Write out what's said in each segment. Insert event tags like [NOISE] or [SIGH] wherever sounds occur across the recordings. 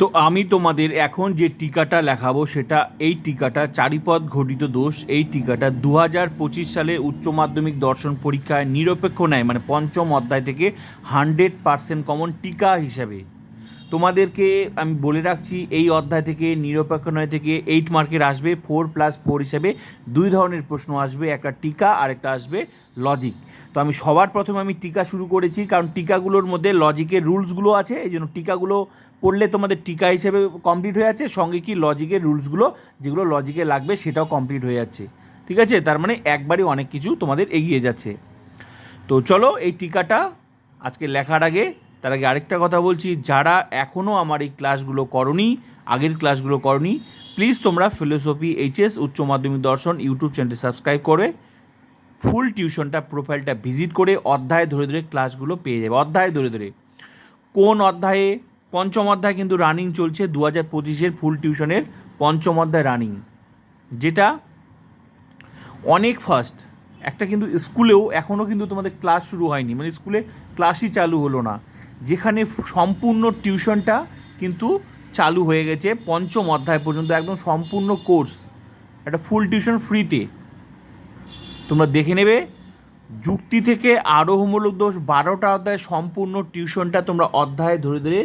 তো আমি তোমাদের এখন যে টিকাটা লেখাবো সেটা, এই টিকাটা চারিপদ ঘটিত দোষ, এই টিকাটা দু হাজার পঁচিশ সালে উচ্চ মাধ্যমিক দর্শন পরীক্ষায় নিরপেক্ষ নেয় মানে পঞ্চম অধ্যায় থেকে হান্ড্রেড পার্সেন্ট কমন টিকা হিসাবে। তোমাদেরকে আমি বলে রাখছি, এই অধ্যায় থেকে, নিরপেক্ষ নয় থেকে এইট মার্কের আসবে ফোর প্লাস ফোর হিসাবে দুই ধরনের প্রশ্ন আসবে, একটা টিকা আর একটা আসবে লজিক তো আমি সবার প্রথমে আমি টিকা শুরু করেছি, কারণ টিকাগুলোর মধ্যে লজিকের রুলসগুলো আছে, এই জন্য টিকাগুলো পড়লে তোমাদের টিকা হিসেবে কমপ্লিট হয়ে যাচ্ছে, সঙ্গে কি লজিকের রুলসগুলো যেগুলো লজিকে লাগবে, সেটাও কমপ্লিট হয়ে যাচ্ছে। ঠিক আছে? তার মানে একবারই অনেক কিছু তোমাদের এগিয়ে যাচ্ছে। তো চলো এই টিকাটা আজকে লেখার আগে তার আগে আরেকটা কথা বলছি, যারা এখনও আমার এই ক্লাসগুলো করনি, আগের ক্লাসগুলো করনি প্লিজ তোমরা ফিলোসফি এইচএস উচ্চ মাধ্যমিক দর্শন ইউটিউব চ্যানেলটি সাবস্ক্রাইব করে ফুল টিউশনটা প্রোফাইলটা ভিজিট করে অধ্যায় ধরে ধরে ক্লাসগুলো পেয়ে যাবে। অধ্যায় ধরে ধরে। কোন অধ্যায়ে? পঞ্চম অধ্যায় কিন্তু রানিং চলছে দু হাজার পঁচিশের ফুল টিউশনের পঞ্চম অধ্যায় রানিং যেটা অনেক ফার্স্ট একটা কিন্তু স্কুলেও এখনও কিন্তু তোমাদের ক্লাস শুরু হয়নি। মানে স্কুলে ক্লাসই চালু হলো না। যেখানে সম্পূর্ণ টিউশনটা কিন্তু চালু হয়ে গেছে পঞ্চম অধ্যায় পর্যন্ত, একদম সম্পূর্ণ কোর্স। একটা ফুল টিউশন ফ্রিতে তোমরা দেখে নেবে, যুক্তি থেকে আরোহমূলক দোষ, বারোটা অধ্যায় সম্পূর্ণ টিউশনটা তোমরা অধ্যায় ধরে ধরে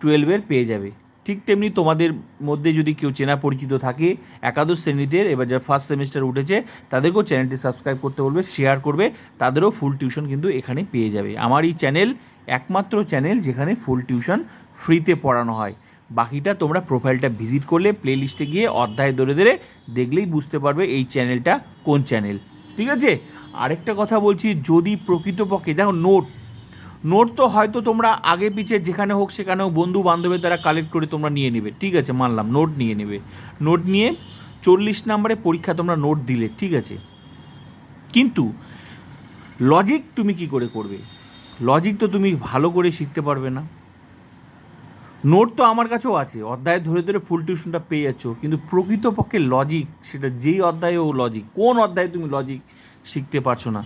টুয়েলভের পেয়ে যাবে। ঠিক তেমনি তোমাদের মধ্যে যদি কেউ চেনা পরিচিত থাকে, একাদশ শ্রেণীতে, এবার যারা ফার্স্ট সেমিস্টার উঠেছে, তাদেরকেও চ্যানেলটি সাবস্ক্রাইব করতে বলবে শেয়ার করবে, তাদেরও ফুল টিউশন কিন্তু এখানে পেয়ে যাবে। আমার এই চ্যানেল একমাত্র চ্যানেল যেখানে ফুল টিউশন ফ্রিতে পড়ানো হয়। বাকিটা তোমরা প্রোফাইলটা ভিজিট করলে প্লে লিস্টে গিয়ে অধ্যায় ধরে ধরে দেখলেই বুঝতে পারবে এই চ্যানেলটা কোন চ্যানেল। ঠিক আছে? আরেকটা কথা বলছি, যদি প্রকৃতপক্ষে, দেখো নোট। নোট তো হয়তো তোমরা আগে পিছে যেখানে হোক সেখানে হোক বন্ধু বান্ধবের দ্বারা কালেক্ট করে তোমরা নিয়ে নেবে। ঠিক আছে, মানলাম, নোট নিয়ে নেবে। নোট নিয়ে চল্লিশ নম্বরে পরীক্ষা তোমরা নোট দিলে, ঠিক আছে? কিন্তু লজিক তুমি কি করে করবে? লজিক তো তুমি ভালো করে শিখতে পারবে না। নোট তো আমার কাছেও আছে, অধ্যায় ধরে ধরে ফুল টিউশনটা পেয়ে যাচ্ছ কিন্তু প্রকৃতপক্ষে লজিক সেটা যেই অধ্যায়ে ও লজিক কোন অধ্যায়ে তুমি লজিক শিখতে পারছ না,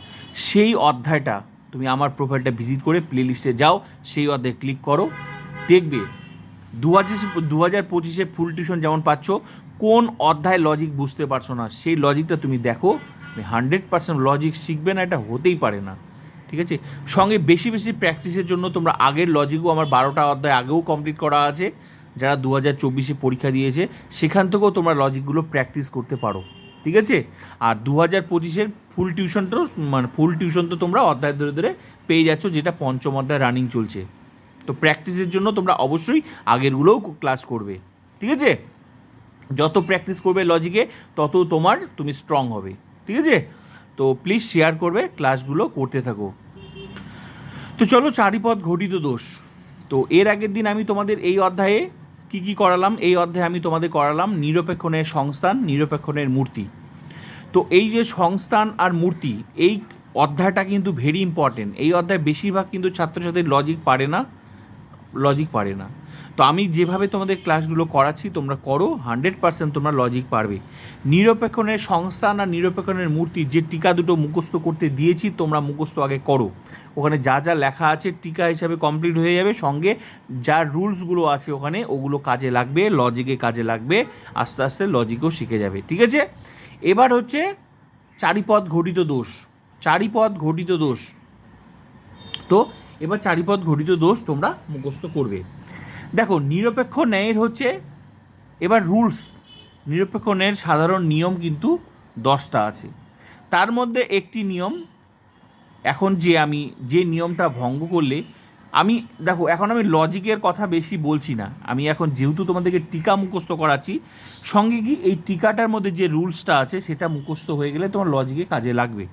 সেই অধ্যায়টা তুমি আমার প্রোফাইলটা ভিজিট করে প্লে লিস্টে যাও, সেই অধ্যায়ে ক্লিক করো, দেখবে দু হাজার দু হাজার পঁচিশে ফুল টিউশন যেমন পাচ্ছ, কোন অধ্যায় লজিক বুঝতে পারছ না, সেই লজিকটা তুমি দেখো হান্ড্রেড পার্সেন্ট লজিক শিখবে না, এটা হতেই পারে না। ঠিক আছে? সঙ্গে বেশি বেশি প্র্যাকটিসের জন্য তোমরা আগের লজিকও আমার বারোটা অধ্যায় আগেও কমপ্লিট করা আছে, যারা দু হাজার চব্বিশে পরীক্ষা দিয়েছে, সেখান থেকেও তোমরা লজিকগুলো প্র্যাকটিস করতে পারো, ঠিক আছে? আর দু হাজার পঁচিশের ফুল টিউশন তো মানে ফুল টিউশন তো তোমরা অধ্যায় ধরে ধরে পেয়ে যাচ্ছ, যেটা পঞ্চম অধ্যায় রানিং চলছে। তো প্র্যাকটিসের জন্য তোমরা অবশ্যই আগেরগুলোও ক্লাস করবে, ঠিক আছে? যত প্র্যাকটিস করবে লজিকে তত তোমার তুমি স্ট্রং হবে, ঠিক আছে? তো প্লিজ শেয়ার করবে ক্লাসগুলো করতে থাকো। তো চলো চারিপদ ঘটিত দোষ। তো এর আগের দিন আমি তোমাদের এই অধ্যায়ে কি কি করালাম? এই অধ্যায়ে আমি তোমাদের করালাম নিরপেক্ষণের সংস্থান, নিরপেক্ষণের মূর্তি। তো এই যে সংস্থান আর মূর্তি, এই অধ্যায়টা কিন্তু ভেরি ইম্পর্টেন্ট এই অধ্যায় বেশিরভাগ কিন্তু ছাত্রছাত্রীর লজিক পারে না। লজিক পারে না। তো আমি যেভাবে তোমাদের ক্লাসগুলো করাচ্ছি, তোমরা করো হান্ড্রেড পার্সেন্ট তোমরা লজিক পারবে। নিরপেক্ষণের সংস্থান আর নিরপেক্ষণের মূর্তি, যে টিকা দুটো মুখস্থ করতে দিয়েছি, তোমরা মুখস্থ আগে করো। ওখানে যা যা লেখা আছে, টিকা হিসাবে কমপ্লিট হয়ে যাবে। সঙ্গে যা রুলসগুলো আছে ওখানে, ওগুলো কাজে লাগবে লজিকে কাজে লাগবে, আস্তে আস্তে লজিকও শিখে যাবে, ঠিক আছে? এবার হচ্ছে চারিপদ ঘটিত দোষ চারিপদ ঘটিত দোষ। তো এবার চারিপদ ঘটিত দোষ তোমরা মুখস্থ করবে। দেখো, নিরপেক্ষ ন্যায়ের হচ্ছে, এবার রুলস। নিরপেক্ষ ন্যায়ের সাধারণ নিয়ম কিন্তু দশটা আছে। তার মধ্যে একটি নিয়ম, এখন যে আমি, যে নিয়মটা ভঙ্গ করলে, আমি, দেখো, এখন আমি লজিকের কথা বেশি বলছি না। আমি এখন যেহেতু তোমাদেরকে টিকা মুখস্থ করাচ্ছি, সঙ্গে কি এই টিকাটার মধ্যে যে রুলসটা আছে, সেটা মুখস্থ হয়ে গেলে তোমার লজিকে কাজে লাগবে।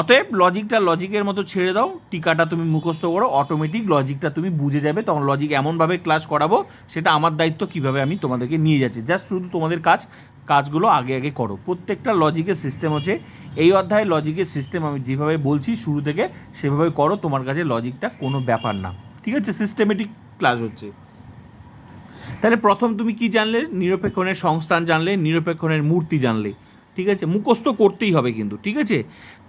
অতএব লজিকটা লজিকের মতো ছেড়ে দাও, টিকাটা তুমি মুখস্থ করো অটোমেটিক লজিকটা তুমি বুঝে যাবে, তখন লজিক এমনভাবে ক্লাস করাবো, সেটা আমার দায়িত্ব কীভাবে আমি তোমাদেরকে নিয়ে যাচ্ছি। জাস্ট শুধু তোমাদের কাজ, কাজগুলো আগে আগে করো। প্রত্যেকটা লজিকের সিস্টেম হচ্ছে, এই অধ্যায়ে লজিকের সিস্টেম আমি যেভাবে বলছি শুরু থেকে, সেভাবে করো, তোমার কাছে লজিকটা কোনো ব্যাপার না। ঠিক আছে? সিস্টেমেটিক ক্লাস হচ্ছে। তাহলে প্রথম তুমি কি জানলে? নিরপেক্ষণের সংস্থান জানলে, নিরপেক্ষণের মূর্তি জানলে। ঠিক আছে? মুখস্থ করতেই হবে কিন্তু, ঠিক আছে?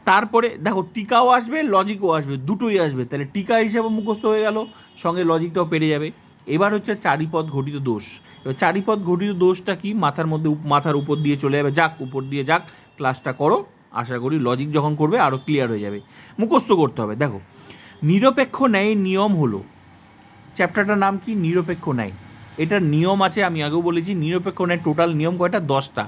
তারপরে দেখো টিকাও আসবে লজিকও আসবে, দুটোই আসবে। তাহলে টিকা হিসাবে মুখস্থ হয়ে গেল, সঙ্গে লজিকটাও পেরে যাবে। এবার হচ্ছে চারিপদ ঘটিত দোষ। এবার চারিপদ ঘটিত দোষটা কি? মাথার মধ্যে মাথার উপর দিয়ে চলে যাবে, যাক, উপর দিয়ে যাক ক্লাসটা করো। আশা করি লজিক যখন করবে আরও ক্লিয়ার হয়ে যাবে। মুখস্থ করতে হবে। দেখো, নিরপেক্ষ ন্যায় নিয়ম হলো চ্যাপ্টারটার নাম কি? নিরপেক্ষ ন্যায়। এটার নিয়ম আছে, আমি আগেও বলেছি, নিরপেক্ষ ন্যায় টোটাল নিয়ম কয়টা? দশটা।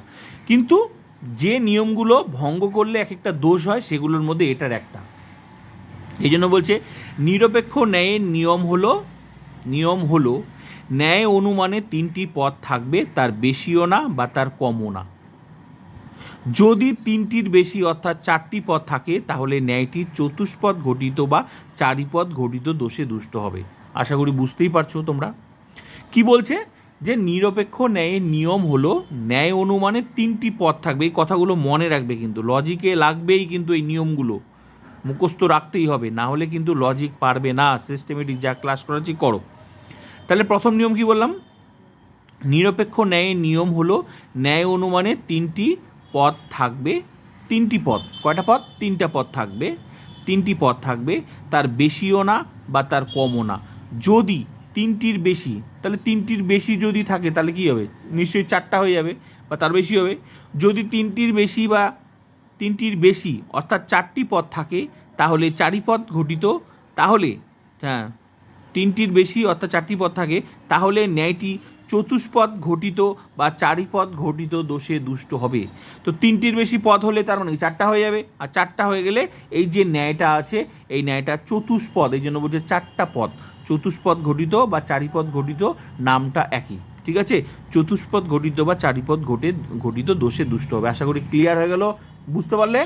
কিন্তু যে নিয়মগুলো ভঙ্গ করলে এক একটা দোষ হয়, সেগুলোর মধ্যে এটার একটা। এই জন্য বলছে, নিরপেক্ষ ন্যায়ের নিয়ম হলো নিয়ম হলো, ন্যায় অনুমানে তিনটি পথ থাকবে, তার বেশিও না বা তার কমও না। যদি তিনটির বেশি অর্থাৎ চারটি পথ থাকে, তাহলে ন্যায়টি চতুষ্পদ ঘটিত বা চারিপদ ঘটিত দোষে দুষ্ট হবে। আশা করি বুঝতেই পারছ তোমরা। কি বলছে? যে নিরপেক্ষ ন্যায়ের নিয়ম হলো, ন্যায় অনুমানের তিনটি পথ থাকবে। এই কথাগুলো মনে রাখবে কিন্তু, লজিকে লাগবেই কিন্তু এই নিয়মগুলো। মুখস্থ রাখতেই হবে, না হলে কিন্তু লজিক পারবে না সিস্টেমেটিক যা ক্লাস করাচ্ছি করো। তাহলে প্রথম নিয়ম কি বললাম? নিরপেক্ষ ন্যায়ের নিয়ম হলো, ন্যায় অনুমানে তিনটি পদ থাকবে। তিনটি পথ, কয়টা পথ? তিনটা পথ থাকবে। তিনটি পথ থাকবে, তার বেশিও না বা তার কমও না। যদি তিনটির বেশি, তাহলে তিনটির বেশি যদি থাকে তাহলে কী হবে? নিশ্চয়ই চারটা হয়ে যাবে বা তার বেশি হবে। যদি তিনটির বেশি বা তিনটির বেশি, অর্থাৎ চারটি পদ থাকে, তাহলে চারি পদ ঘটিত, তাহলে হ্যাঁ তিনটির বেশি অর্থাৎ চারটি পদ থাকে, তাহলে ন্যায়টি চতুষ্পদ ঘটিত বা চারিপদ ঘটিত দোষে দুষ্ট হবে। তো তিনটির বেশি পদ হলে তার মানে চারটা হয়ে যাবে, আর চারটা হয়ে গেলে এই যে ন্যায়টা আছে, এই ন্যায়টা চতুষ্পদ, এই জন্য বলছে চারটা পদ। চতুষ্পদ ঘটিত বা চারিপদ ঘটিত নামটা একই, ঠিক আছে? চতুষ্পদ ঘটিত বা চারিপদ ঘটে, ঘটিত দোষে দুষ্ট হবে। আশা করি ক্লিয়ার হয়ে গেল? বুঝতে পারলে?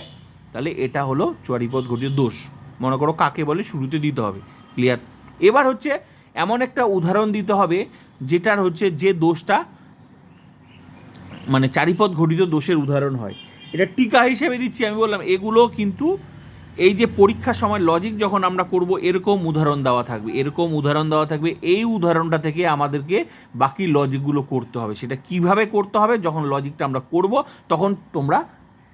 তাহলে এটা হলো চারিপদ ঘটিত দোষ। মনে করো কাকে বলে? শুরুতে দিতে হবে। ক্লিয়ার এবার হচ্ছে এমন একটা উদাহরণ দিতে হবে, যেটার হচ্ছে যে দোষটা মানে চারিপদ ঘটিত দোষের উদাহরণ হয়। এটা টিকা হিসেবে দিচ্ছি, আমি বললাম, এগুলো কিন্তু এই যে পরীক্ষার সময় লজিক যখন আমরা করব, এরকম উদাহরণ দেওয়া থাকবে, এরকম উদাহরণ দেওয়া থাকবে, এই উদাহরণটা থেকে আমাদেরকে বাকি লজিকগুলো করতে হবে। সেটা কীভাবে করতে হবে, যখন লজিকটা আমরা করব, তখন তোমরা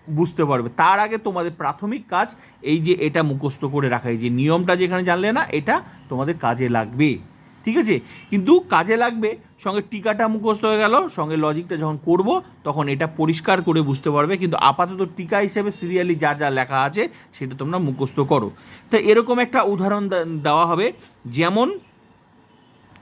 বুঝতে পারবে। তার আগে তোমাদের প্রাথমিক কাজ, এই যে এটা মুখস্থ করে রাখা, এই যে নিয়মটা যেখানে জানলে না, এটা তোমাদের কাজে লাগবে। ঠিক আছে? কিন্তু কাজে লাগবে, সঙ্গে টিকাটা মুখস্থ হয়ে গেল, সঙ্গে লজিকটা যখন করব, তখন এটা পরিষ্কার করে বুঝতে পারবে। কিন্তু আপাতত টিকা হিসেবে সিরিয়ালি যা যা লেখা আছে, সেটা তোমরা মুখস্থ করো। তা এরকম একটা উদাহরণ দেওয়া হবে। যেমন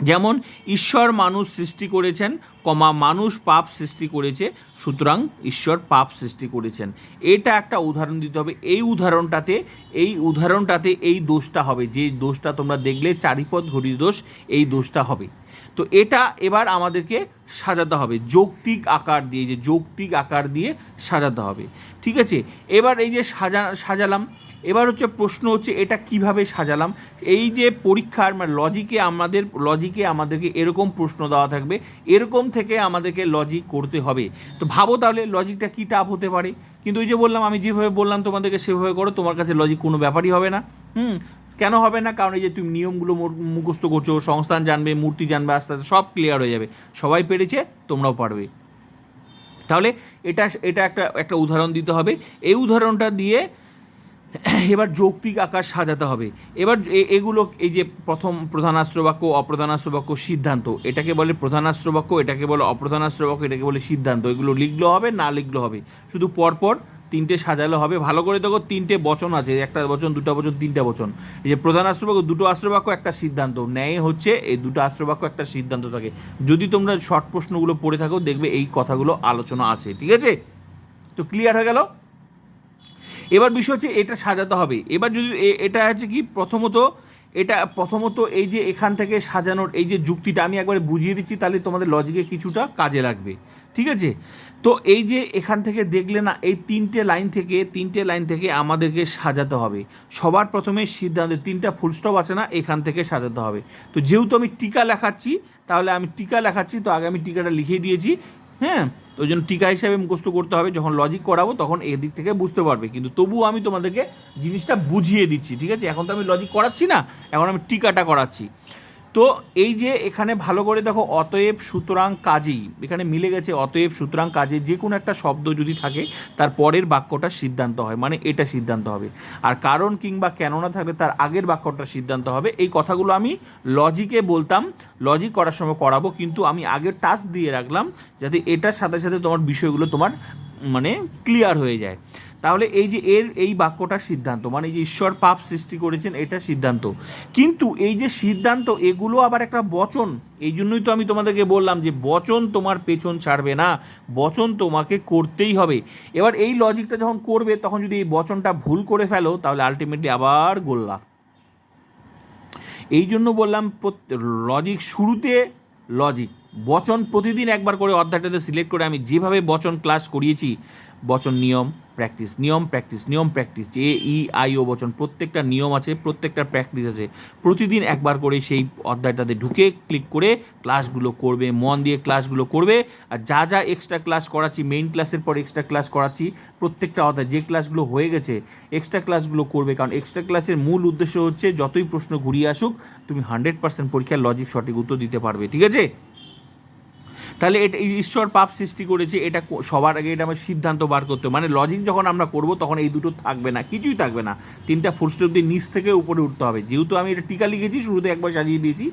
যেমন ঈশ্বর মানুষ সৃষ্টি করেছেন, কমা মানুষ পাপ সৃষ্টি করেছে, সুতরাং ঈশ্বর পাপ সৃষ্টি করেছেন। এটা একটা উদাহরণ দিতে হবে। এই উদাহরণটাতে এই উদাহরণটাতে এই দোষটা হবে। যে দোষটা তোমরা দেখলে, চারিপদ ঘড়ির দোষ, এই দোষটা হবে। তো এটা এবার আমাদেরকে সাজাতে হবে। যৌক্তিক আকার দিয়ে, যে যৌক্তিক আকার দিয়ে সাজাতে হবে। ঠিক আছে? এবার এই যে সাজা, সাজালাম। এবার হচ্ছে প্রশ্ন হচ্ছে এটা কীভাবে সাজালাম? এই যে পরীক্ষার মানে লজিকে আমাদের লজিকে আমাদেরকে এরকম প্রশ্ন দেওয়া থাকবে, এরকম থেকে আমাদেরকে লজিক করতে হবে। তো ভাবো তাহলে লজিকটা কী টাফ হতে পারে? কিন্তু ওই যে বললাম, আমি যেভাবে বললাম তোমাদেরকে সেভাবে করো, তোমার কাছে লজিক কোনো ব্যাপারই হবে না। হুম, কেন হবে না? কারণ এই যে তুমি নিয়মগুলো মুখস্থ করছ, সংস্থান জানবে, মূর্তি জানবে, আস্তে আস্তে সব ক্লিয়ার হয়ে যাবে। সবাই পেরেছে, তোমরাও পারবে। তাহলে এটা এটা একটা একটা উদাহরণ দিতে হবে। এই উদাহরণটা দিয়ে [COUGHS] এবার যৌক্তিক আকার সাজাতে হবে। এবার এগুলো এই যে প্রথম প্রধানাস্ত্র বাক্য, অপ্রধানাস্ত্র বাক্য, সিদ্ধান্ত, এটাকে বলে প্রধানাস্ত্র বাক্য, এটাকে বলে অপ্রধানাস্ত্র বাক্য, এটাকে বলে সিদ্ধান্ত, এগুলো লিখলেও হবে, না লিখলেও হবে। শুধু পরপর তিনটে সাজালে হবে। ভালো করে দেখো, তিনটে বচন আছে, একটা বচন, দুটো বচন, তিনটা বচন। এই যে প্রধান আশ্রবাক্য দুটো আশ্রবাক্য একটা সিদ্ধান্ত। ন্যায় হচ্ছে এই দুটো আশ্রবাক্য একটা সিদ্ধান্ত থাকে। যদি তোমরা শর্ট প্রশ্নগুলো পড়ে থাকো, দেখবে এই কথাগুলো আলোচনা আছে, ঠিক আছে? তো ক্লিয়ার হয়ে গেল? এবার বিষয় হচ্ছে এটা সাজাতে হবে। এবার যদি এটা হচ্ছে কি, প্রথমত এটা, প্রথমত এই যে এখান থেকে সাজানোর এই যে যুক্তিটা আমি একবারে বুঝিয়ে দিচ্ছি, তাহলে তোমাদের লজিকে কিছুটা কাজে লাগবে। ঠিক আছে? তো এই যে এখান থেকে দেখলে না, এই তিনটে লাইন থেকে, তিনটে লাইন থেকে আমাদেরকে সাজাতে হবে। সবার প্রথমে সিদ্ধান্ত, তিনটা ফুলস্টপ আছে না, এখান থেকে সাজাতে হবে। তো যেহেতু আমি টিকা লেখাচ্ছি, তাহলে আমি টিকা লেখাচ্ছি, তো আগে আমি টিকাটা লিখে দিয়েছি। হ্যাঁ ওই জন্য টিকা হিসাবে মুখস্থ করতে হবে। যখন লজিক করাবো, তখন এদিক থেকে বুঝতে পারবে। কিন্তু তবুও আমি তোমাদেরকে জিনিসটা বুঝিয়ে দিচ্ছি, ঠিক আছে? এখন তো আমি লজিক করাচ্ছি না, এখন আমি টিকাটা করাচ্ছি। তো এই যে এখানে ভালো করে দেখো অতএব সুতরাং কাজেই, এখানে মিলে গেছে অতএব সুতরাং কাজে যে কোনো একটা শব্দ যদি থাকে, তার পরের বাক্যটা সিদ্ধান্ত হয় মানে এটা সিদ্ধান্ত হবে। আর কারণ কিংবা কেননা থাকলে তার আগের বাক্যটা সিদ্ধান্ত হবে। এই কথাগুলো আমি লজিকে বলতাম লজিক করার সময় করাবো, কিন্তু আমি আগের টাস্ক দিয়ে রাখলাম, যাতে এটার সাথে সাথে তোমার বিষয়গুলো তোমার মানে ক্লিয়ার হয়ে যায়। তাহলে এই যে এর এই বাক্যটার সিদ্ধান্ত মানে এই যে ঈশ্বর পাপ সৃষ্টি করেছেন, এটা সিদ্ধান্ত। কিন্তু এই যে সিদ্ধান্ত, এগুলো আবার একটা বচন। এই জন্যই তো আমি তোমাদেরকে বললাম যে বচন তোমার পেছন ছাড়বে না, বচন তোমাকে করতেই হবে। এবার এই লজিকটা যখন করবে, তখন যদি এই বচনটা ভুল করে ফেলো, তাহলে আলটিমেটলি আবার গোল্লা। এই জন্য বললাম লজিক শুরুতে লজিক বচন প্রতিদিন একবার করে অধ্যায়টাতে সিলেক্ট করে আমি যেভাবে বচন ক্লাস করিয়েছি বচন নিয়ম প্র্যাকটিস নিয়ম প্র্যাকটিস নিয়ম প্র্যাকটিস এ ই, আই, ও বচন, প্রত্যেকটা নিয়ম আছে, প্রত্যেকটা প্র্যাকটিস আছে। প্রতিদিন একবার করে সেই অধ্যায়টাতে ঢুকে ক্লিক করে ক্লাসগুলো করবে, মন দিয়ে ক্লাসগুলো করবে, আর যা যা এক্সট্রা ক্লাস করাচ্ছি মেইন ক্লাসের পর এক্সট্রা ক্লাস করাচ্ছি, প্রত্যেকটা অধ্যায়, যে ক্লাসগুলো হয়ে গেছে এক্সট্রা ক্লাসগুলো করবে। কারণ এক্সট্রা ক্লাসের মূল উদ্দেশ্য হচ্ছে, যতই প্রশ্ন ঘুরিয়ে আসুক, তুমি হান্ড্রেড পার্সেন্ট পরীক্ষার লজিক সঠিক উত্তর দিতে পারবে, ঠিক আছে? তাহলে এটা ঈশ্বর পাপ সৃষ্টি করেছে, এটা সবার আগে এটা আমার সিদ্ধান্ত বার করতে। মানে লজিক যখন আমরা করব, তখন এই দুটো থাকবে না, কিছুই থাকবে না। তিনটা ফোর্স দিয়ে নিচ থেকে উপরে উঠতে হবে। যেহেতু আমি এটা টিকা লিখেছি, শুরুতে একবার সাজিয়ে দিয়েছি।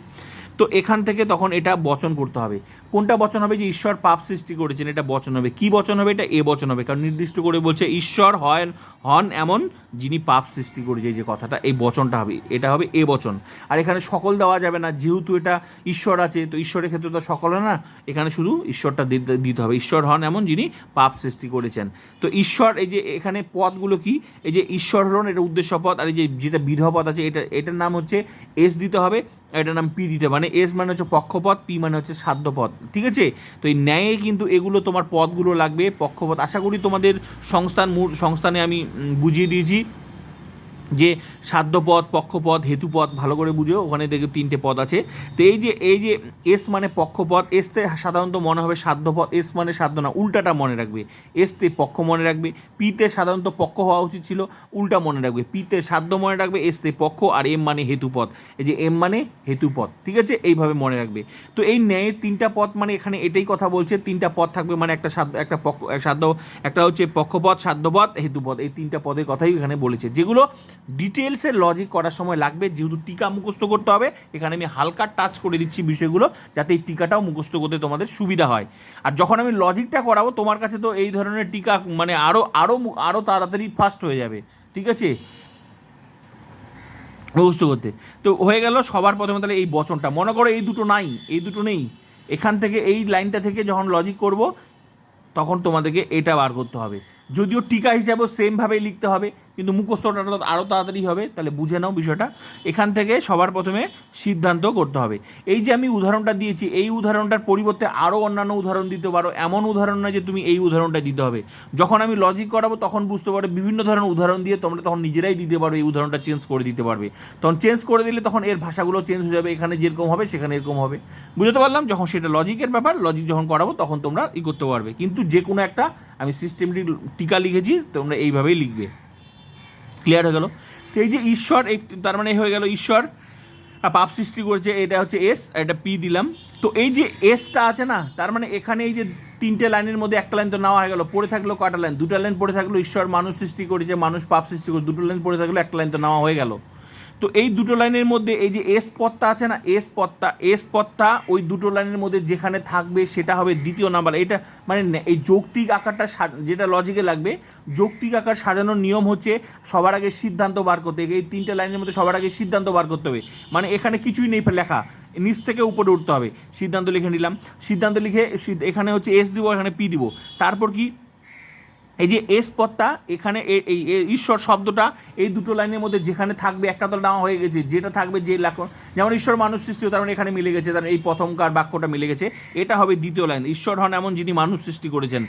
তো এখান থেকে তখন এটা বচন করতে হবে। কোনটা বচন হবে? যে ঈশ্বর পাপ সৃষ্টি করেছেন, এটা বচন হবে। কি বচন হবে? এটা এ বচন হবে। কারণ নির্দিষ্ট করে বলছে, ঈশ্বর হয় হন এমন যিনি পাপ সৃষ্টি করেছে। যে কথাটা, এই বচনটা হবে, এটা হবে এ বচন। আর এখানে সকল দেওয়া যাবে না। যেহেতু এটা ঈশ্বর আছে, তো ঈশ্বরের ক্ষেত্রে তো সকল না। এখানে শুধু ঈশ্বরটা দিতে- হবে। ঈশ্বর হন এমন যিনি পাপ সৃষ্টি করেছেন। তো ঈশ্বর, এই যে এখানে পদগুলো কি? এই যে ঈশ্বর হন এটা উদ্দেশ্য পদ। আর এই যে যেটা বিধ পদ আছে, এটা, এটার নাম হচ্ছে এস দিতে হবে। এটার নাম পি দিতে মানে এস মানে হচ্ছে পক্ষপথ পি মানে হচ্ছে সাধ্যপথ। ঠিক আছে? তো এই ন্যায়ে কিন্তু এগুলো তোমার পদগুলো লাগবে, পক্ষপথ। আশা করি তোমাদের সংস্থান সংস্থানে আমি বুঝিয়ে দিয়েছি। যে সাধ্যপদ, পক্ষপদ, হেতুপদ, ভালো করে বুঝো, ওখানে দেখবে তিনটে পদ আছে। তো এই যে এই যে এস মানে পক্ষপদ এসতে সাধারণত মনে হবে সাধ্যপদ এস মানে সাধ্য না, উল্টাটা মনে রাখবে। এসতে পক্ষ মনে রাখবে পিতে সাধারণত পক্ষ হওয়া উচিত ছিল, উল্টা মনে রাখবে। পিতে সাধ্য মনে রাখবে এসতে পক্ষ, আর এম মানে হেতুপদ। এই যে এম মানে হেতুপদ, ঠিক আছে? এইভাবে মনে রাখবে। তো এই ন্যায়ের তিনটা পদ মানে এখানে এটাই কথা বলছে, তিনটা পদ থাকবে মানে একটা সাধ্য, একটা পক্ষ, সাধ্য, একটা হচ্ছে পক্ষপদ, সাধ্যপদ, হেতুপদ, এই তিনটা পদের কথাই এখানে বলেছে। যেগুলো ডিটেলসে লজিক করার সময় লাগবে, যেহেতু টিকা মুখস্থ করতে হবে, এখানে আমি হালকা টাচ করে দিচ্ছি বিষয়গুলো, যাতে এই টিকাটাও মুখস্থ করতে তোমাদের সুবিধা হয়। আর যখন আমি লজিকটা করাবো, তোমার কাছে তো এই ধরনের টিকা মানে আরও আরও আরও তাড়াতাড়ি ফাস্ট হয়ে যাবে, ঠিক আছে? মুখস্থ করতে। তো হয়ে গেল সবার প্রথমে তাহলে এই বচনটা। মনে করো এই দুটো নাই, এই দুটো নেই। এখান থেকে, এই লাইনটা থেকে যখন লজিক করব, তখন তোমাদেরকে এটা বার করতে হবে। যদিও টিকা হিসাবেও সেমভাবেই লিখতে হবে কিন্তু মুখস্থটা আরও তাড়াতাড়ি হবে, তাহলে বুঝে নাও বিষয়টা। এখান থেকে সবার প্রথমে সিদ্ধান্ত করতে হবে। এই যে আমি উদাহরণটা দিয়েছি, এই উদাহরণটার পরিবর্তে আরও অন্যান্য উদাহরণ দিতে পারো। এমন উদাহরণ নয় যে তুমি এই উদাহরণটা দিতে হবে। যখন আমি লজিক করাবো, তখন বুঝতে পারো বিভিন্ন ধরনের উদাহরণ দিয়ে তোমরা তখন নিজেরাই দিতে পারো, এই উদাহরণটা চেঞ্জ করে দিতে পারবে। তখন চেঞ্জ করে দিলে তখন এর ভাষাগুলো চেঞ্জ হয়ে যাবে। এখানে যেরকম হবে, সেখানে এরকম হবে। বুঝতে পারলাম? যখন সেটা লজিকের ব্যাপার লজিক যখন করাবো, তখন তোমরা ই করতে পারবে। কিন্তু যে কোনো একটা, আমি সিস্টেমটি টিকা লিখেছি, তোমরা এইভাবেই লিখবে। ক্লিয়ার হয়ে গেল। তো এই যে ঈশ্বর তার মানে হয়ে গেল ঈশ্বর, আর পাপ সৃষ্টি করেছে, এটা হচ্ছে এস এটা পি দিলাম। তো এই যে এসটা আছে না, তার মানে এখানে এই যে তিনটে লাইনের মধ্যে একটা লাইন তো নেওয়া হয়ে গেল। পড়ে থাকল কটা লাইন? দুটো লাইন পড়ে থাকল, ঈশ্বর মানুষ সৃষ্টি করেছে, মানুষ পাপ সৃষ্টি করে দুটো লাইন পড়ে থাকল, একটা লাইন তো নেওয়া হয়ে গেল। তো এই দুটো লাইনের মধ্যে এই যে এস পদটা আছে না এস পদটা এস পদটা ওই দুটো লাইনের মধ্যে যেখানে থাকবে সেটা হবে দ্বিতীয় নাম্বার। এটা মানে এই যৌক্তিক আকারটা যেটা লজিকে লাগবে, যৌক্তিক আকার সাজানোর নিয়ম হচ্ছে সবার আগে সিদ্ধান্ত বার করতে এই তিনটে লাইনের মধ্যে সবার আগে সিদ্ধান্ত বার করতে হবে। মানে এখানে কিছুই নেই লেখা। নিচ থেকে উপরে উঠতে হবে। সিদ্ধান্ত লিখে নিলাম। সিদ্ধান্ত লিখে এখানে হচ্ছে এস দিব, এখানে পি দিব। তারপর কি? এই যে এস পদটা, এখানে এই ঈশ্বর শব্দটা, এই দুটো লাইনের মধ্যে যেখানে থাকবে একটা তো নেওয়া হয়ে গেছে, যেটা থাকবে যে লেখন যেমন ঈশ্বর মানুষ সৃষ্টি মানে এখানে মিলে গেছে, তার এই প্রথমকার বাক্যটা মিলে গেছে, এটা হবে দ্বিতীয় লাইন, ঈশ্বর হন এমন যিনি মানুষ সৃষ্টি করেছেন,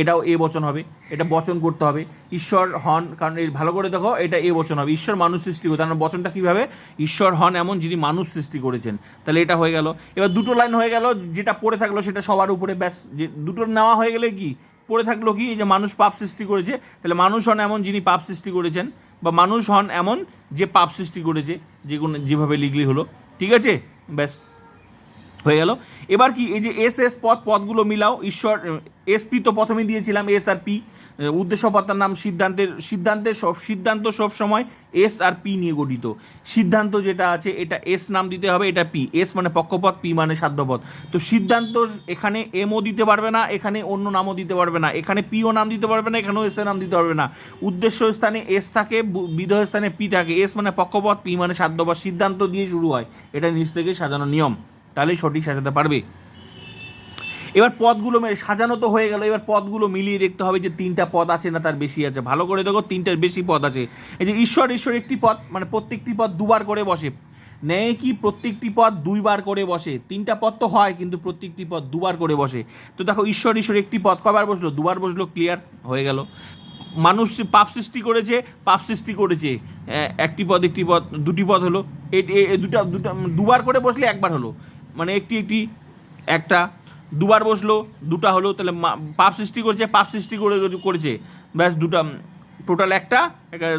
এটাও এ বচন হবে, এটা বচন করতে হবে, ঈশ্বর হন, কারণ এই ভালো করে দেখো, এটা এ বচন হবে, ঈশ্বর মানুষ সৃষ্টি করে তার বচনটা কীভাবে, ঈশ্বর হন এমন যিনি মানুষ সৃষ্টি করেছেন, তাহলে এটা হয়ে গেল, এবার দুটো লাইন হয়ে গেল, যেটা পড়ে থাকল সেটা সবার উপরে, ব্যাস, যে, দুটো নেওয়া হয়ে গেলে কি পড়ে থাকল কি? যে মানুষ পাপ সৃষ্টি করেছে, তাহলে মানুষ হন এমন যিনি পাপ সৃষ্টি করেছেন, বা মানুষ হন এমন যে পাপ সৃষ্টি করেছে, যে কোনো, যেভাবে লিখলি হলো। ঠিক আছে? ব্যাস, হয়ে গেল। এবার কি? এই যে এস এস পদ, পদগুলো মিলাও। ঈশ্বর, এস পি তো প্রথমে দিয়েছিলাম, এস আর পি। উদ্দেশ্য পত্তার নাম সিদ্ধান্তের সিদ্ধান্তের সব, সিদ্ধান্ত সব সময় এস আর পি নিয়ে গঠিত। সিদ্ধান্ত যেটা আছে, এটা এস নাম দিতে হবে, এটা পি। এস মানে পক্ষপদ পি মানে সাধ্যপথ। তো সিদ্ধান্ত এখানে এমও দিতে পারবে না, এখানে অন্য নামও দিতে পারবে না। এখানে পিও নাম দিতে পারবে না, এখানেও এস নাম দিতে পারবে না। উদ্দেশ্য স্থানে এস থাকে বিধেয় স্থানে পি থাকে। এস মানে পক্ষপদ পি মানে সাধ্যপদ সিদ্ধান্ত দিয়ে শুরু হয়। এটা নিচ থেকে সাজানো নিয়ম। তাহলেই সঠিক সাজাতে পারবে। এবার পদগুলো সাজানো তো হয়ে গেল, এবার পদগুলো মিলিয়ে দেখতে হবে যে তিনটা পদ আছে না তার বেশি আছে। ভালো করে দেখো, তিনটার বেশি পদ আছে। এই যে ঈশ্বর ঈশ্বর একটি পদ মানে প্রত্যেকটি পদ দুবার করে বসে। ন্যায় কি প্রত্যেকটি পদ দুইবার করে বসে? তিনটা পদ তো হয়, কিন্তু প্রত্যেকটি পদ দুবার করে বসে। তো দেখো, ঈশ্বর ঈশ্বর একটি পদ কবার বসল? দুবার বসল ক্লিয়ার হয়ে গেল। মানুষ পাপ সৃষ্টি করেছে, পাপ সৃষ্টি করেছে। একটি পদ একটি পদ, দুটি পদ হলো। এ দুটা দুটা, দুবার করে বসলে একবার হলো। মানে একটি একটি, একটা দুবার বসল, দুটা হলো, তাহলে পাপ সৃষ্টি করেছে, পাপ সৃষ্টি করে, করেছে। ব্যাস দুটা টোটাল একটা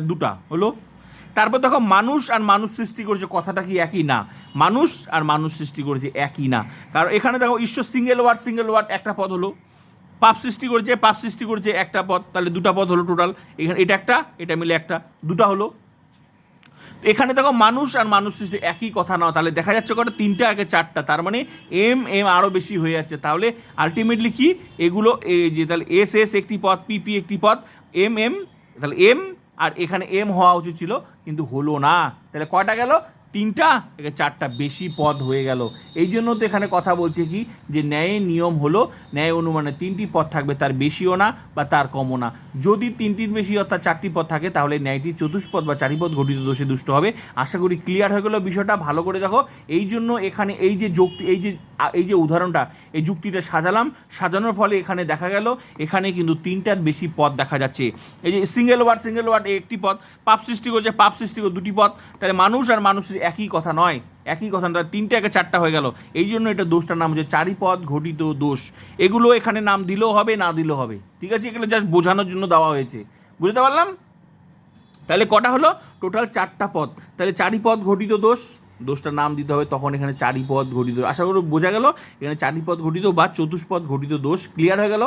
দুটা হলো। তারপর দেখো, মানুষ আর মানুষ সৃষ্টি করেছে, কথাটা কি একই? না। মানুষ আর মানুষ সৃষ্টি করেছে একই, না। কারণ এখানে দেখো, ঈশ্বর সিঙ্গেল ওয়ার্ড সিঙ্গেল ওয়ার্ড একটা পদ হলো। পাপ সৃষ্টি করেছে, পাপ সৃষ্টি করেছে একটা পদ, তাহলে দুটা পদ হলো টোটাল এখানে এটা একটা, এটা মিলে একটা। দুটা হলো এখানে দেখো মানুষ আর মানুষ সৃষ্টি, একই কথা নয়। তাহলে দেখা যাচ্ছে কটা তিনটে আগে চারটা, তার মানে এম এম আরও বেশি হয়ে যাচ্ছে। তাহলে আলটিমেটলি কি? এগুলো এই যে তাহলে এস এস একটি পদ, পি পি একটি পদ, এম এম, তাহলে এম আর এখানে এম হওয়া উচিত ছিল, কিন্তু হলো না। তাহলে কয়টা গেল? তিনটা? চারটা বেশি পদ হয়ে গেল। এই জন্য তো এখানে কথা বলছে কি? যে ন্যায়ের নিয়ম হলো, ন্যায় অনুমানে তিনটি পদ থাকবে, তার বেশিও না বা তার কমও না। যদি তিনটির বেশি অর্থাৎ চারটি পদ থাকে, তাহলে ন্যায়টি চতুষ্পদ বা চারি চারিপদ ঘটিত দোষে দুষ্ট হবে। আশা করি ক্লিয়ার হয়ে গেল বিষয়টা, ভালো করে দেখো। এই জন্য এখানে এই যে যুক্তি, এই যে এই যে উদাহরণটা, এই যুক্তিটা সাজালাম। সাজানোর ফলে এখানে দেখা গেল, এখানে কিন্তু তিনটার বেশি পদ দেখা যাচ্ছে। এই যে সিঙ্গেল ওয়ার্ড সিঙ্গেল ওয়ার্ড একটি পদ। পাপ সৃষ্টি করছে, পাপ সৃষ্টি করে দুটি পদ। তাহলে মানুষ আর মানুষের একই কথা নয়, একই কথা না তাহলে তিনটে একে চারটা হয়ে গেল। এই জন্য এটা দোষটার নাম হচ্ছে চারিপদ ঘটিত দোষ। এগুলো এখানে নাম দিলেও হবে, না দিলেও হবে। ঠিক আছে? এগুলো জাস্ট বোঝানোর জন্য দেওয়া হয়েছে। বুঝতে পারলাম? তাহলে কটা হলো? টোটাল চারটা পদ। তাহলে চারি পদ ঘটিত দোষ, দোষটার নাম দিতে হবে, তখন এখানে চারি পদ ঘটিত আশা করি বোঝা গেল? এখানে চারি পদ ঘটিত বা চতুষ্পদ ঘটিত দোষ ক্লিয়ার হয়ে গেল।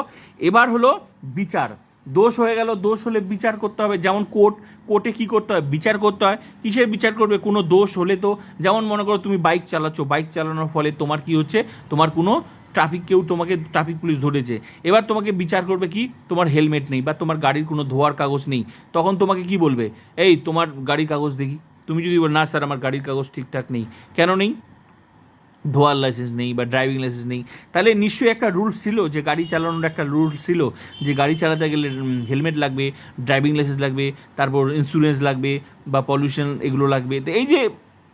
এবার হলো বিচার। দোষ হয়ে গেল, দোষ হলে বিচার করতে হবে। যেমন কোর্ট, কোর্টে কী করতে হয়? বিচার করতে হয়। কিসের বিচার করবে? কোনো দোষ হলে তো, যেমন মনে করো তুমি বাইক চালাচ্ছ, বাইক চালানোর ফলে তোমার কি হচ্ছে? তোমার কোনো ট্রাফিক, কেউ তোমাকে ট্রাফিক পুলিশ ধরেছে। এবার তোমাকে বিচার করবে কি? তোমার হেলমেট নেই বা তোমার গাড়ির কোনো ধোয়ার কাগজ নেই। তখন তোমাকে কি বলবে? এই, তোমার গাড়ির কাগজ দেখি। তুমি যদি বল, না, স্যার, আমার গাড়ির কাগজ ঠিকঠাক নেই। কেন নেই? ধোয়ার লাইসেন্স নেই বা ড্রাইভিং লাইসেন্স নেই। তাহলে নিশ্চয়ই একটা রুলস ছিল যে গাড়ি চালানোর একটা রুলস ছিল যে গাড়ি চালাতে গেলে হেলমেট লাগবে ড্রাইভিং লাইসেন্স লাগবে, তারপর ইন্স্যুরেন্স লাগবে বা পলিউশন এগুলো লাগবে। তো এই যে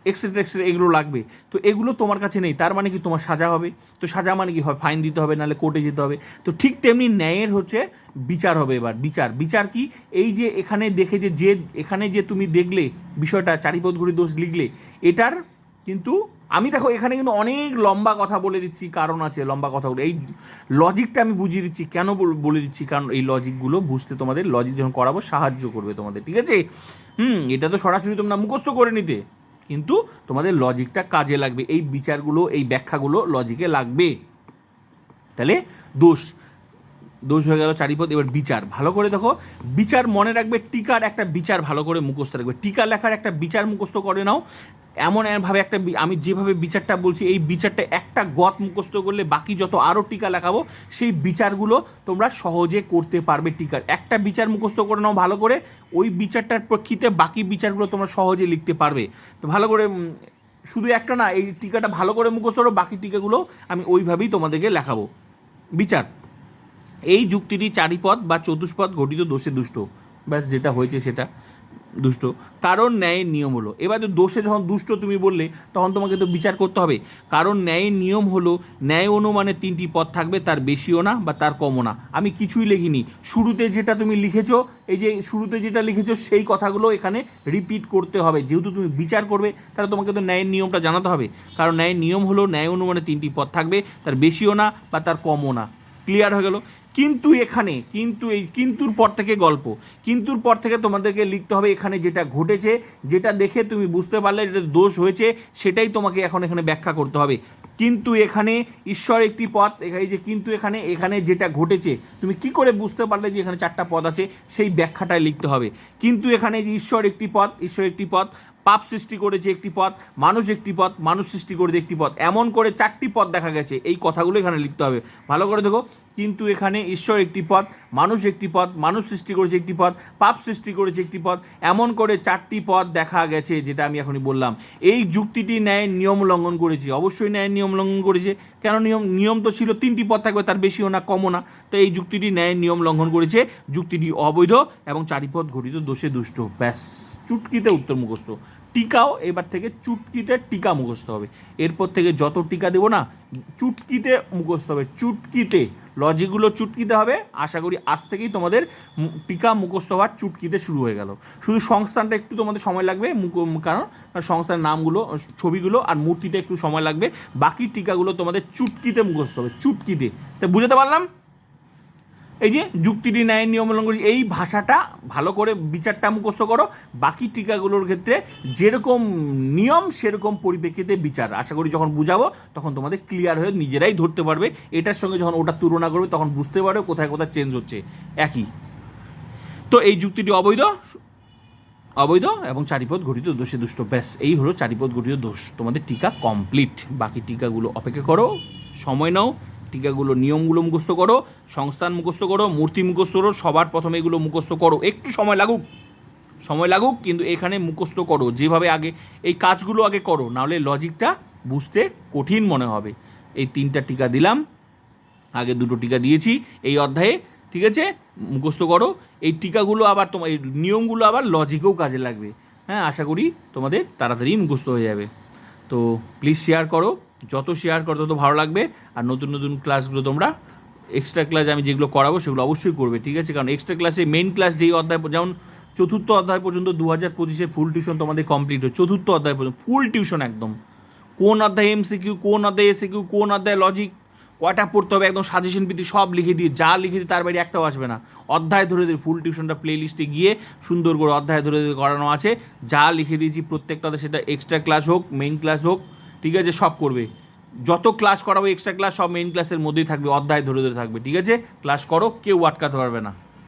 এক্সট্রা এক্সট্রা এগুলো লাগবে। তো এগুলো তোমার কাছে নেই, তার মানে কি তোমার সাজা হবে? তো সাজা মানে কি হয়? ফাইন দিতে হবে, নাহলে কোর্টে যেতে হবে। তো ঠিক তেমনি ন্যায়ের হচ্ছে বিচার হবে এবার, বিচার। বিচার কি? এই যে এখানে দেখে যে যে, এখানে যে তুমি দেখলে বিষয়টা চারিপদ ঘুরে দোষ লিখলে, এটার কিন্তু আমি দেখো এখানে কিন্তু অনেক লম্বা কথা বলে দিচ্ছি, কারণ আছে লম্বা কথাগুলো। এই লজিকটা আমি বুঝিয়ে দিচ্ছি, কেন বল- বলে দিচ্ছি? কারণ এই লজিকগুলো বুঝতে তোমাদের লজিক যখন করাবো, সাহায্য করবে তোমাদের, ঠিক আছে? হুম, এটা তো সরাসরি তোমরা মুখস্থ করে নিতে। কিন্তু তোমাদের লজিকটা কাজে লাগবে। এই বিচারগুলো, এই ব্যাখ্যাগুলো লজিকে লাগবে। তাহলে দোষ। দোষ হয়ে গেল চারিপদ, এবার বিচার। ভালো করে দেখো, বিচার মনে রাখবে, টিকার একটা বিচার ভালো করে মুখস্থ রাখবে। টিকা লেখার একটা বিচার মুখস্থ করে নাও। এমন ভাবে একটা আমি যেভাবে বিচারটা বলছি, এই বিচারটা একটা গত মুখস্থ করলে বাকি যত আরও টিকা লেখাবো, সেই বিচারগুলো তোমরা সহজে করতে পারবে টিকার। একটা বিচার মুখস্থ করে নাও ভালো করে, ওই বিচারটার প্রেক্ষিতে বাকি বিচারগুলো তোমরা সহজে লিখতে পারবে। তো ভালো করে শুধু একটা না, এই টিকাটা ভালো করে মুখস্থ করো, বাকি টিকাগুলো আমি ওইভাবেই তোমাদেরকে লেখাবো। বিচার। এই যুক্তিটি চারিপদ বা চতুষ্পদ গঠিত দোষে দুষ্ট। ব্যাস, যেটা হয়েছে সেটা দুষ্ট। কারণ ন্যায়ের নিয়ম হলো। এবার দোষে যখন দুষ্ট তুমি বললে, তখন তোমাকে তো বিচার করতে হবে। কারণ ন্যায়ের নিয়ম হলো, ন্যায় অনুমানে তিনটি পদ থাকবে, তার বেশিও না বা তার কমও না। আমি কিছুই লিখিনি। শুরুতে যেটা তুমি লিখেছো, এই যে শুরুতে যেটা লিখেছো, সেই কথাগুলো এখানে রিপিট করতে হবে। যেহেতু তুমি বিচার করবে, তাহলে তোমাকে তো ন্যায়ের নিয়মটা জানাতে হবে। কারণ ন্যায়ের নিয়ম হলো, ন্যায় অনুমানে তিনটি পদ থাকবে, তার বেশিও না বা তার কমও না। ক্লিয়ার হয়ে গেল? কিন্তু এখানে, কিন্তু এই কিন্তুর পর থেকে গল্প। কিন্তুর পর থেকে তোমাদেরকে লিখতে হবে এখানে যেটা ঘটেছে, যেটা দেখে তুমি বুঝতে পারলে যেটা দোষ হয়েছে, সেটাই তোমাকে এখন এখানে ব্যাখ্যা করতে হবে। কিন্তু এখানে ঈশ্বর একটি পথ এই যে কিন্তু এখানে এখানে যেটা ঘটেছে, তুমি কি করে বুঝতে পারলে যে এখানে চারটা পদ আছে, সেই ব্যাখ্যাটায় লিখতে হবে। কিন্তু এখানে যে ঈশ্বর একটি পথ, ঈশ্বর একটি পথ, পাপ সৃষ্টি করেছে একটি পথ, মানুষ একটি পথ, মানুষ সৃষ্টি করেছে একটি পথ, এমন করে চারটি পথ দেখা গেছে, এই কথাগুলো এখানে লিখতে হবে। ভালো করে দেখো কিন্তু এখানে ঈশ্বর একটি পথ, মানুষ একটি পথ, মানুষ সৃষ্টি করেছে একটি পথ, পাপ সৃষ্টি করেছে একটি পথ, এমন করে চারটি পথ দেখা গেছে যেটা আমি এখনই বললাম। এই যুক্তিটি ন্যায় নিয়ম লঙ্ঘন করেছে, অবশ্যই ন্যায় নিয়ম লঙ্ঘন করেছে। কেন নিয়ম নিয়ম তো ছিল, তিনটি পথ থাকবে, তার বেশিও না, কমও না। তো এই যুক্তিটি ন্যায় নিয়ম লঙ্ঘন করেছে, যুক্তিটি অবৈধ এবং চারিপথ ঘটিত, দোষে দুষ্ট। ব্যাস, চুটকিতে উত্তর মুখস্থ টিকাও, এবার থেকে চুটকিতে টিকা মুখস্থ হবে। এরপর থেকে যত টিকা দেবো না, চুটকিতে মুখস্থ হবে। চুটকিতে, লজিকগুলো চুটকিতে হবে। আশা করি আজ থেকেই তোমাদের টিকা মুখস্থ হওয়ার চুটকিতে শুরু হয়ে গেল। শুধু সংস্থানটা একটু তোমাদের সময় লাগবে কারণ সংস্থানের নামগুলো, ছবিগুলো আর মূর্তিটা একটু সময় লাগবে। বাকি টিকাগুলো তোমাদের চুটকিতে মুখস্থ হবে, চুটকিতে। তা বুঝতে পারলাম? এই যে যুক্তিটি ন্যায় নিয়ম লঙ্ঘন করেছে, এই ভাষাটা ভালো করে বিচারটা মুখস্থ করো। বাকি টিকাগুলোর ক্ষেত্রে যেরকম নিয়ম সেরকম পরিপ্রেক্ষিতে বিচার। আশা করি যখন বুঝাবো তখন তোমাদের ক্লিয়ার হয়ে নিজেরাই ধরতে পারবে। এটার সঙ্গে যখন ওটা তুলনা করবে তখন বুঝতে পারবে কোথায় কোথায় চেঞ্জ হচ্ছে। একই। তো এই যুক্তিটি অবৈধ। অবৈধ এবং চারিপদ ঘটিত দোষে দুষ্ট। ব্যাস এই হলো চারিপদ ঘটিত দোষ। তোমাদের টিকা কমপ্লিট বাকি টিকাগুলো অপেক্ষা করো। সময় নাও। টিকাগুলো নিয়মগুলো মুখস্থ করো, সংস্থান মুখস্থ করো, মূর্তি মুখস্থ করো, সবার প্রথমে এগুলো মুখস্থ করো। একটু সময় লাগুক সময় লাগুক, কিন্তু এখানে মুখস্থ করো, যেভাবে আগে, এই কাজগুলো আগে করো, নাহলে লজিকটা বুঝতে কঠিন মনে হবে। এই তিনটা টিকা দিলাম, আগে দুটো টিকা দিয়েছি, এই অধ্যায়ে, ঠিক আছে? মুখস্থ করো, এই টিকাগুলো আবার তোমার এই নিয়মগুলো আবার লজিকেও কাজে লাগবে। হ্যাঁ আশা করি তোমাদের তাড়াতাড়ি মুখস্থ হয়ে যাবে। তো প্লিজ শেয়ার করো যত শেয়ার করো, তত ভালো লাগবে। আর নতুন নতুন ক্লাসগুলো তোমরা এক্সট্রা ক্লাস আমি যেগুলো করাবো, সেগুলো অবশ্যই করবে, ঠিক আছে? কারণ এক্সট্রা ক্লাসে মেন ক্লাস যেই অধ্যায় যেমন চতুর্থ অধ্যায় পর্যন্ত দু হাজার পঁচিশে ফুল টিউশন তোমাদের কমপ্লিট হয়। চতুর্থ অধ্যায় পর্যন্ত ফুল টিউশন একদম। কোন অধ্যায় এমসিকিউ কোন অধ্যায় এসিকিউ কোন অধ্যায় লজিক কয়টা পড়তে হবে, একদম সাজেশন ভিত্তি সব লিখে দিয়ে, যা লিখে দিয়ে তার বাইরে একটাও আসবে না। অধ্যায় ধরে দিয়ে ফুল টিউশনটা প্লে লিস্টে গিয়ে সুন্দর করে অধ্যায় ধরে ধরে করানো আছে। যা লিখে দিয়েছি প্রত্যেকটা অধ্যায় সেটা এক্সট্রা ক্লাস হোক মেইন ক্লাস হোক ঠিক আছে? সব করবে। যত ক্লাস করাবো এক্সট্রা ক্লাস সব মেইন ক্লাসের মধ্যেই থাকবে, অধ্যায় ধরে ধরে থাকবে, ঠিক আছে? ক্লাস করো, কেউ আটকাতে পারবে না।